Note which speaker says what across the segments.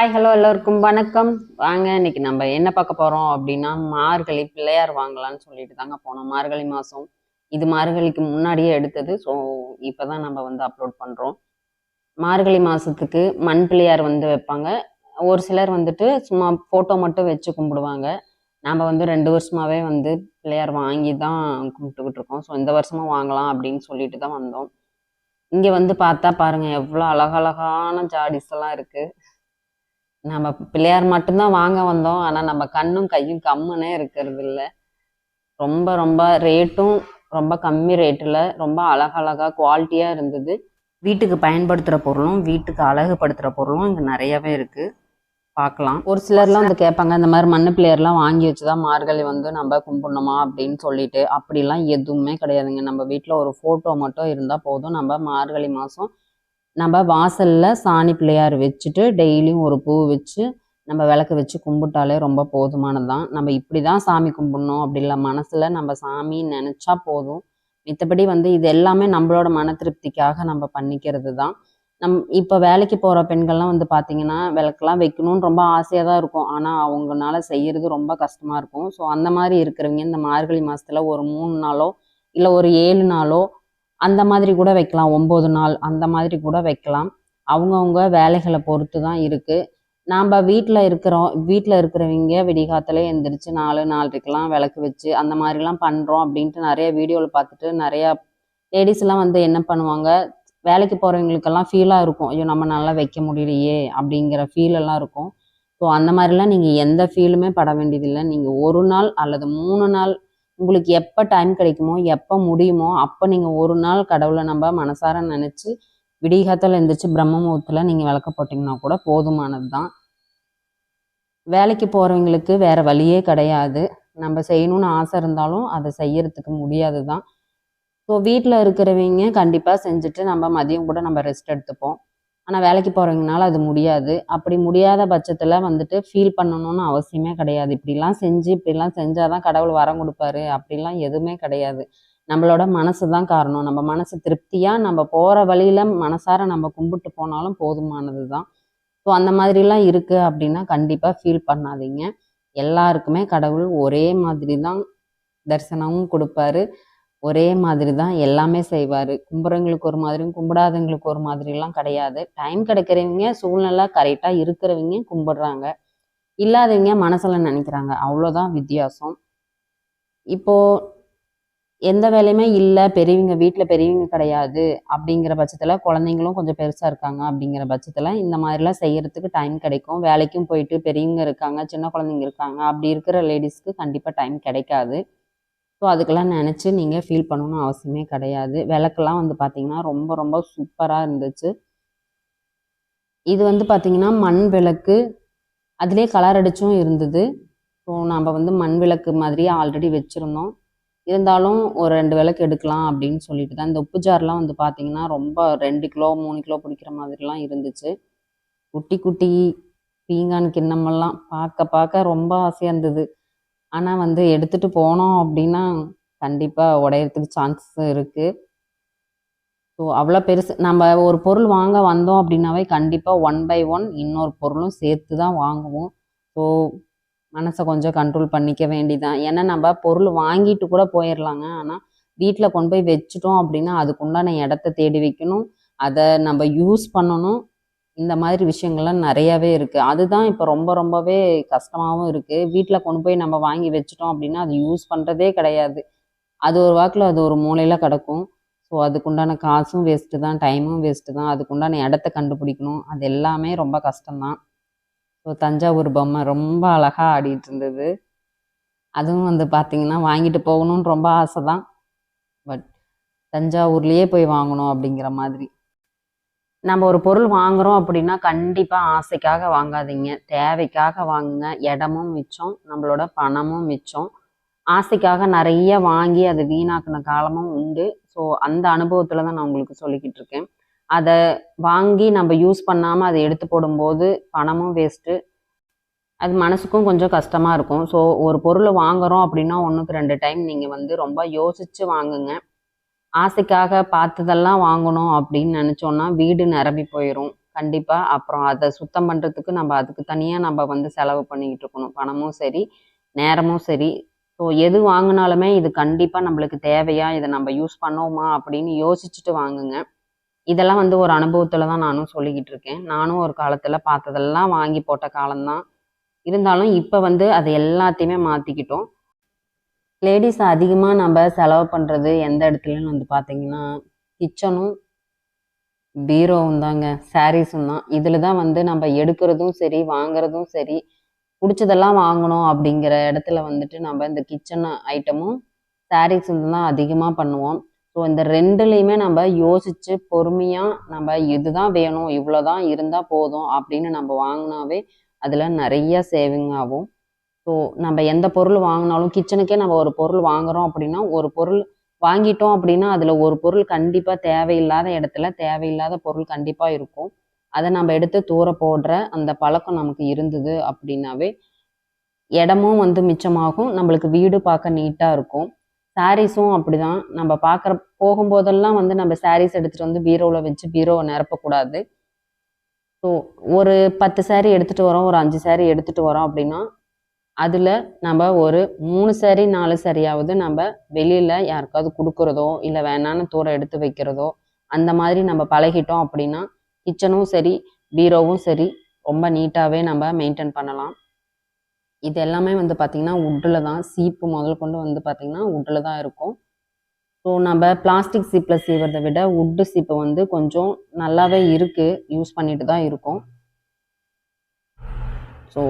Speaker 1: Hi hello எல்லோருக்கும். வணக்கம். வாங்க இன்னைக்கு நம்ம என்ன பார்க்க போறோம் அப்படின்னா மார்கழி பிள்ளையார் வாங்கலாம்னு சொல்லிட்டு தாங்க போனோம். மார்கழி மாதம் இது மார்கழிக்கு முன்னாடியே எடுத்தது. ஸோ இப்போ தான் நம்ம வந்து அப்லோட் பண்ணுறோம் மார்கழி மாதத்துக்கு மண் பிள்ளையார் வந்து வைப்பாங்க. ஒரு சிலர் வந்துட்டு சும்மா ஃபோட்டோ மட்டும் வச்சு கும்பிடுவாங்க. நாம் வந்து ரெண்டு வருஷமாகவே வந்து பிள்ளையார் வாங்கி தான் கும்பிட்டுக்கிட்டு இருக்கோம். ஸோ இந்த வருஷமும் வாங்கலாம் அப்படின்னு சொல்லிட்டு தான் வந்தோம். இங்கே வந்து பார்த்தா பாருங்கள் எவ்வளோ அழகழகான ஜாடிஸ் எல்லாம் இருக்குது நம்ம பிள்ளையார் மட்டும்தான் வாங்க வந்தோம். ஆனால் நம்ம கண்ணும் கையும் கம்முனே இருக்கிறது இல்லை ரொம்ப ரொம்ப ரேட்டும் ரொம்ப கம்மி ரேட்டில் ரொம்ப அழகழகா குவாலிட்டியாக இருந்தது. வீட்டுக்கு பயன்படுத்துகிற பொருளும் வீட்டுக்கு அழகுபடுத்துகிற பொருளும் இங்கே நிறையவே இருக்குது பார்க்கலாம். ஒரு சிலர்லாம் வந்து கேட்பாங்க இந்த மாதிரி மண்ணு பிள்ளையர்லாம் வாங்கி வச்சு தான் மார்கழி வந்து நம்ம கும்பிடணுமா அப்படின்னு சொல்லிட்டு. அப்படிலாம் எதுவுமே கிடையாதுங்க. நம்ம வீட்டில் ஒரு ஃபோட்டோ மட்டும் இருந்தால் போதும். நம்ம மார்கழி மாதம் நம்ம வாசலில் சாணி பிள்ளையார் வச்சுட்டு டெய்லியும் ஒரு பூ வச்சு நம்ம விளக்கு வச்சு கும்பிட்டாலே ரொம்ப போதுமானதுதான். நம்ம இப்படி தான் சாமி கும்பிடணும் அப்படி இல்லை மனசில் நம்ம சாமி நினச்சா போதும். மித்தபடி வந்து இது எல்லாமே நம்மளோட மன திருப்திக்காக நம்ம பண்ணிக்கிறது தான் நம் இப்போ வேலைக்கு போகிற பெண்கள்லாம் வந்து பார்த்தீங்கன்னா விளக்கெல்லாம் வைக்கணும்னு ரொம்ப ஆசையாக தான் இருக்கும். ஆனால் அவங்கனால செய்யறது ரொம்ப கஷ்டமாக இருக்கும். ஸோ அந்த மாதிரி இருக்கிறவங்க இந்த மார்கழி மாதத்தில் ஒரு மூணு நாளோ இல்லை ஒரு ஏழு நாளோ அந்த மாதிரி கூட வைக்கலாம். ஒம்பது நாள் அந்த மாதிரி கூட வைக்கலாம். அவங்கவுங்க வேலைகளை பொறுத்து தான் இருக்குது நாம் வீட்டில் இருக்கிறோம். வீட்டில் இருக்கிறவங்க விடிகாத்திலே எந்திரிச்சு நாலு நாலரைக்கெலாம் விளக்கு வச்சு அந்த மாதிரிலாம் பண்ணுறோம் அப்படின்ட்டு நிறைய வீடியோவில் பார்த்துட்டு நிறையா லேடிஸ்லாம் வந்து என்ன பண்ணுவாங்க? வேலைக்கு போகிறவங்களுக்கெல்லாம் ஃபீலாக இருக்கும். ஐயோ நம்ம நல்லா வைக்க முடியலையே அப்படிங்கிற ஃபீலெல்லாம் இருக்கும். ஸோ அந்த மாதிரிலாம் நீங்கள் எந்த ஃபீலுமே பட வேண்டியதில்லை. நீங்கள் ஒரு நாள் அல்லது மூணு நாள் உங்களுக்கு எப்போ டைம் கிடைக்குமோ எப்போ முடியுமோ அப்போ நீங்கள் ஒரு நாள் கடவுளை நம்ம மனசார நினச்சி விடிகாத்தில் எழுந்திரிச்சு பிரம்ம நீங்கள் விளக்க போட்டிங்கன்னா கூட போதுமானது தான் வேலைக்கு போகிறவங்களுக்கு வேறு வழியே கிடையாது. நம்ம செய்யணும்னு ஆசை இருந்தாலும் அதை செய்யறதுக்கு முடியாது தான் ஸோ வீட்டில் இருக்கிறவங்க கண்டிப்பாக செஞ்சுட்டு நம்ம மதியம் கூட நம்ம ரெஸ்ட் எடுத்துப்போம். ஆனால் வேலைக்கு போகிறவங்கனால அது முடியாது. அப்படி முடியாத பட்சத்தில் வந்துட்டு ஃபீல் பண்ணணும்னு அவசியமே கிடையாது. இப்படிலாம் செஞ்சு இப்படிலாம் செஞ்சால் தான் கடவுள் வரம் கொடுப்பாரு. அப்படிலாம் எதுவுமே கிடையாது. நம்மளோட மனசு தான் காரணம். நம்ம மனசு திருப்தியாக நம்ம போகிற வழியில் மனசார நம்ம கும்பிட்டு போனாலும் போதுமானது தான் ஸோ அந்த மாதிரிலாம் இருக்குது அப்படின்னா கண்டிப்பாக ஃபீல் பண்ணாதீங்க. எல்லாருக்குமே கடவுள் ஒரே மாதிரி தான் தரிசனமும் கொடுப்பாரு. ஒரே மாதிரி தான் எல்லாமே செய்வார். கும்புறவங்களுக்கு ஒரு மாதிரியும் கும்பிடாதவங்களுக்கு ஒரு மாதிரிலாம் கிடையாது. டைம் கிடைக்கிறவங்க சூழ்நிலை கரெக்டாக இருக்கிறவங்க கும்பிடுறாங்க. இல்லாதவங்க மனசில் நினைக்கிறாங்க. அவ்வளோதான் வித்தியாசம். இப்போது எந்த வேலையுமே இல்லை பெரியவங்க வீட்டில் பெரியவங்க கிடையாது அப்படிங்கிற பட்சத்தில் குழந்தைங்களும் கொஞ்சம் பெருசாக இருக்காங்க அப்படிங்கிற பட்சத்தில் இந்த மாதிரிலாம் செய்கிறதுக்கு டைம் கிடைக்கும். வேலைக்கும் போயிட்டு பெரியவங்க இருக்காங்க சின்ன குழந்தைங்க இருக்காங்க. அப்படி இருக்கிற லேடிஸ்க்கு கண்டிப்பாக டைம் கிடைக்காது. ஸோ அதுக்கெல்லாம் நினச்சி நீங்கள் ஃபீல் பண்ணணும்னு அவசியமே கிடையாது. விளக்கெல்லாம் வந்து பார்த்தீங்கன்னா ரொம்ப ரொம்ப சூப்பராக இருந்துச்சு. இது வந்து பார்த்தீங்கன்னா மண் விளக்கு அதிலே கலர் அடிச்சும் இருந்தது. ஸோ நம்ம வந்து மண் விளக்கு மாதிரியே ஆல்ரெடி வச்சுருந்தோம். இருந்தாலும் ஒரு ரெண்டு விளக்கு எடுக்கலாம் அப்படின்னு சொல்லிட்டு தான். இந்த உப்பு ஜார்லாம் வந்து பார்த்தீங்கன்னா ரொம்ப ரெண்டு கிலோ மூணு கிலோ பிடிக்கிற மாதிரிலாம் இருந்துச்சு. குட்டி குட்டி பீங்கான் கிண்ணமெல்லாம் பார்க்க பார்க்க ரொம்ப ஆசையாக இருந்தது. ஆனால் வந்து எடுத்துகிட்டு போனோம் அப்படின்னா கண்டிப்பாக உடையறதுக்கு சான்ஸஸ் இருக்குது ஸோ அவ்வளோ பெருசு. நம்ம ஒரு பொருள் வாங்க வந்தோம் அப்படின்னாவே கண்டிப்பாக ஒன் பை ஒன் இன்னொரு பொருளும் சேர்த்து தான் வாங்குவோம். ஸோ மனசை கொஞ்சம் கண்ட்ரோல் பண்ணிக்க வேண்டிதான். ஏன்னா நம்ம பொருள் வாங்கிட்டு கூட போயிடலாங்க ஆனால் வீட்டில் கொண்டு போய் வச்சுட்டோம் அப்படின்னா அதுக்குண்டான இடத்த தேடி வைக்கணும். அதை நம்ம யூஸ் பண்ணணும். இந்த மாதிரி விஷயங்கள்லாம் நிறையாவே இருக்குது அதுதான் இப்போ ரொம்ப ரொம்பவே கஷ்டமாகவும் இருக்குது வீட்டில் கொண்டு போய் நம்ம வாங்கி வச்சுட்டோம் அப்படின்னா அது யூஸ் பண்ணுறதே கிடையாது. அது ஒரு வாக்கில் அது ஒரு மூலையில் கிடக்கும். ஸோ அதுக்குண்டான காசும் வேஸ்ட்டு தான் டைமும் வேஸ்ட்டு தான். அதுக்குண்டான இடத்த கண்டுபிடிக்கணும். அது எல்லாமே ரொம்ப கஷ்டம்தான். ஸோ தஞ்சாவூர் பொம்மை ரொம்ப அழகாக ஆடிட்டு இருந்தது. அதுவும் வந்து பார்த்திங்கன்னா வாங்கிட்டு போகணும்னு ரொம்ப ஆசை தான் பட் தஞ்சாவூர்லேயே போய் வாங்கணும் அப்படிங்கிற மாதிரி. நம்ம ஒரு பொருள் வாங்குறோம் அப்படின்னா கண்டிப்பாக ஆசைக்காக வாங்காதீங்க. தேவைக்காக வாங்குங்க. இடமும் மிச்சம் நம்மளோட பணமும் மிச்சம். ஆசைக்காக நிறைய வாங்கி அதை வீணாக்கின காலமும் உண்டு. ஸோ அந்த அனுபவத்தில் தான் நான் உங்களுக்கு சொல்லிக்கிட்டு இருக்கேன். அதை வாங்கி நம்ம யூஸ் பண்ணாமல் அதை எடுத்து போடும்போது பணமும் வேஸ்ட்டு அது மனசுக்கும் கொஞ்சம் கஷ்டமாக இருக்கும். ஸோ ஒரு பொருளை வாங்குறோம் அப்படின்னா ஒன்றுக்கு ரெண்டு டைம் நீங்கள் வந்து ரொம்ப யோசித்து வாங்குங்க. ஆசைக்காக பார்த்ததெல்லாம் வாங்கணும் அப்படின்னு நினச்சோன்னா வீடு நிரம்பி போயிடும் கண்டிப்பாக அப்புறம் அதை சுத்தம் பண்ணுறதுக்கு நம்ம அதுக்கு தனியாக நம்ம வந்து செலவு பண்ணிக்கிட்டு இருக்கணும். பணமும் சரி நேரமும் சரி. ஸோ எது வாங்கினாலுமே இது கண்டிப்பாக நம்மளுக்கு தேவையா? இதை நம்ம யூஸ் பண்ணோமா? அப்படின்னு யோசிச்சுட்டு வாங்குங்க. இதெல்லாம் வந்து ஒரு அனுபவத்தில் தான் நானும் சொல்லிக்கிட்டு இருக்கேன். நானும் ஒரு காலத்தில் பார்த்ததெல்லாம் வாங்கி போட்ட காலம்தான். இருந்தாலும் இப்போ வந்து அதை எல்லாத்தையுமே மாற்றிக்கிட்டோம் லேடிஸ் அதிகமாக நம்ம செலவு பண்ணுறது எந்த இடத்துலன்னு வந்து பார்த்தீங்கன்னா கிச்சனும் பீரோவும் தாங்க. சாரீஸும் தான். இதில் தான் வந்து நம்ம எடுக்கிறதும் சரி வாங்குறதும் சரி பிடிச்சதெல்லாம் வாங்கணும் அப்படிங்கிற இடத்துல வந்துட்டு நம்ம இந்த கிச்சன் ஐட்டமும் சாரீஸும் தான் அதிகமாக பண்ணுவோம். ஸோ இந்த ரெண்டுலேயுமே நம்ம யோசித்து பொறுமையாக நம்ம இதுதான் வேணும் இவ்வளோ தான் இருந்தால் போதும் அப்படின்னு நம்ம வாங்கினாவே அதில் நிறைய சேவிங் ஆகும் ஸோ நம்ம எந்த பொருள் வாங்கினாலும் கிச்சனுக்கே நம்ம ஒரு பொருள் வாங்குறோம் அப்படின்னா ஒரு பொருள் வாங்கிட்டோம் அப்படின்னா அதில் ஒரு பொருள் கண்டிப்பாக தேவையில்லாத இடத்துல தேவையில்லாத பொருள் கண்டிப்பாக இருக்கும். அதை நம்ம எடுத்து தூர போடுற அந்த பழக்கம் நமக்கு இருந்தது அப்படின்னாவே இடமும் வந்து மிச்சமாகும். நம்மளுக்கு வீடு பார்க்க நீட்டாக இருக்கும். சாரீஸும் அப்படிதான். நம்ம பார்க்குற போகும்போதெல்லாம் வந்து நம்ம சாரீஸ் எடுத்துகிட்டு வந்து பீரோவில் வச்சு பீரோவை நிரப்பக்கூடாது. ஸோ ஒரு பத்து saree எடுத்துகிட்டு வரோம் ஒரு அஞ்சு saree எடுத்துகிட்டு வரோம் அப்படின்னா அதில் நம்ம ஒரு மூணு சரி நாலு சரியாவது நம்ம வெளியில் யாருக்காவது கொடுக்குறதோ இல்லை வேணான்னு தூரம் எடுத்து வைக்கிறதோ அந்த மாதிரி நம்ம பழகிட்டோம் அப்படின்னா கிச்சனும் சரி பீரோவும் சரி ரொம்ப நீட்டாகவே நம்ம மெயின்டைன் பண்ணலாம். இது எல்லாமே வந்து பார்த்திங்கன்னா உட்டில் தான் சீப்பு முதல் கொண்டு வந்து பார்த்திங்கன்னா உட்டில் தான் இருக்கும். ஸோ நம்ம பிளாஸ்டிக் சீப்பில் சீவுறதை விட உட்டு சீப்பு வந்து கொஞ்சம் நல்லாவே இருக்குது யூஸ் பண்ணிட்டு தான் இருக்கும். ஸோ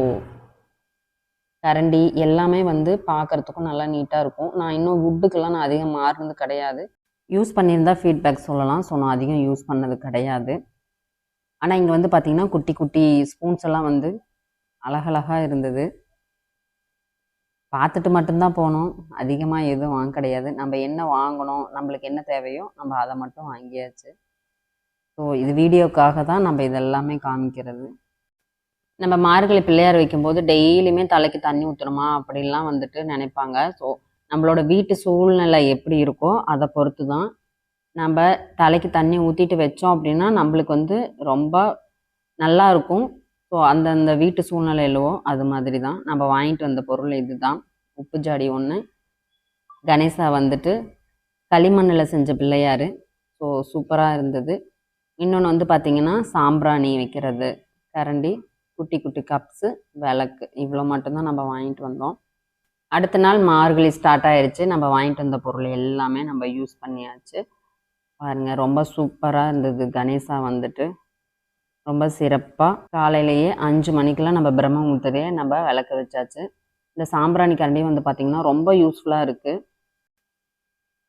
Speaker 1: கரண்டி எல்லாமே வந்து பார்க்கறதுக்கும் நல்லா நீட்டாக இருக்கும். நான் இன்னும் வுட்டுக்கெல்லாம் நான் அதிகம் மாறினது கிடையாது. யூஸ் பண்ணியிருந்தா ஃபீட்பேக் சொல்லலாம். ஸோ நான் அதிகம் யூஸ் பண்ணது கிடையாது. ஆனால் இங்கே வந்து பார்த்திங்கன்னா குட்டி குட்டி ஸ்பூன்ஸ் எல்லாம் வந்து அழகழகாக இருந்தது. பார்த்துட்டு மட்டும்தான் போனோம். அதிகமாக எதுவும் வாங்க கிடையாது. நம்ம என்ன வாங்கணும் நம்மளுக்கு என்ன தேவையோ நம்ம அதை மட்டும் வாங்கியாச்சு. ஸோ இது வீடியோக்காக தான் நம்ம இதெல்லாமே காமிக்கிறது. நம்ம மார்கழி பிள்ளையார் வைக்கும்போது டெய்லியுமே தலைக்கு தண்ணி ஊற்றணுமா அப்படின்லாம் வந்துட்டு நினைப்பாங்க. ஸோ நம்மளோட வீட்டு சூழ்நிலை எப்படி இருக்கோ அதை பொறுத்து தான் நம்ம தலைக்கு தண்ணி ஊற்றிட்டு வச்சோம் அப்படின்னா நம்மளுக்கு வந்து ரொம்ப நல்லா இருக்கும். ஸோ அந்தந்த வீட்டு சூழ்நிலையிலவோ அது மாதிரி தான் நம்ம வாங்கிட்டு வந்த பொருள் இதுதான். உப்பு ஜாடி ஒன்று கணேசா வந்துட்டு களிமண்ணில் செஞ்ச பிள்ளையார். ஸோ சூப்பராக இருந்தது. இன்னொன்று வந்து பார்த்திங்கன்னா சாம்பிராணி வைக்கிறது. கரண்டி. குட்டி குட்டி கப்ஸு விளக்கு இவ்வளோ மட்டும்தான் நம்ம வாங்கிட்டு வந்தோம். அடுத்த நாள் மார்கழி ஸ்டார்ட் ஆயிடுச்சு நம்ம வாங்கிட்டு வந்த பொருள் எல்லாமே நம்ம யூஸ் பண்ணியாச்சு. பாருங்கள் ரொம்ப சூப்பராக இருந்தது. கணேசா வந்துட்டு ரொம்ப சிறப்பாக காலையிலேயே அஞ்சு மணிக்கெலாம் நம்ம பிரம்மமுத்திரையே நம்ம விளக்க வச்சாச்சு. இந்த சாம்பிராணி கரண்டி வந்து பார்த்திங்கன்னா ரொம்ப யூஸ்ஃபுல்லாக இருக்குது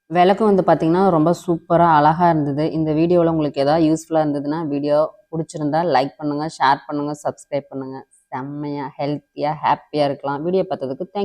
Speaker 1: விளக்கு வந்து பார்த்திங்கன்னா ரொம்ப சூப்பராக அழகாக இருந்தது. இந்த வீடியோவில் உங்களுக்கு எதாவது யூஸ்ஃபுல்லாக இருந்ததுன்னா வீடியோ பிடிச்சிருந்தா லைக் பண்ணுங்கள் ஷேர் பண்ணுங்கள் சப்ஸ்கிரைப் பண்ணுங்கள் செம்மையாக ஹெல்த்தியாக ஹாப்பியாக இருக்கலாம். வீடியோ பார்த்ததுக்கு தேங்க்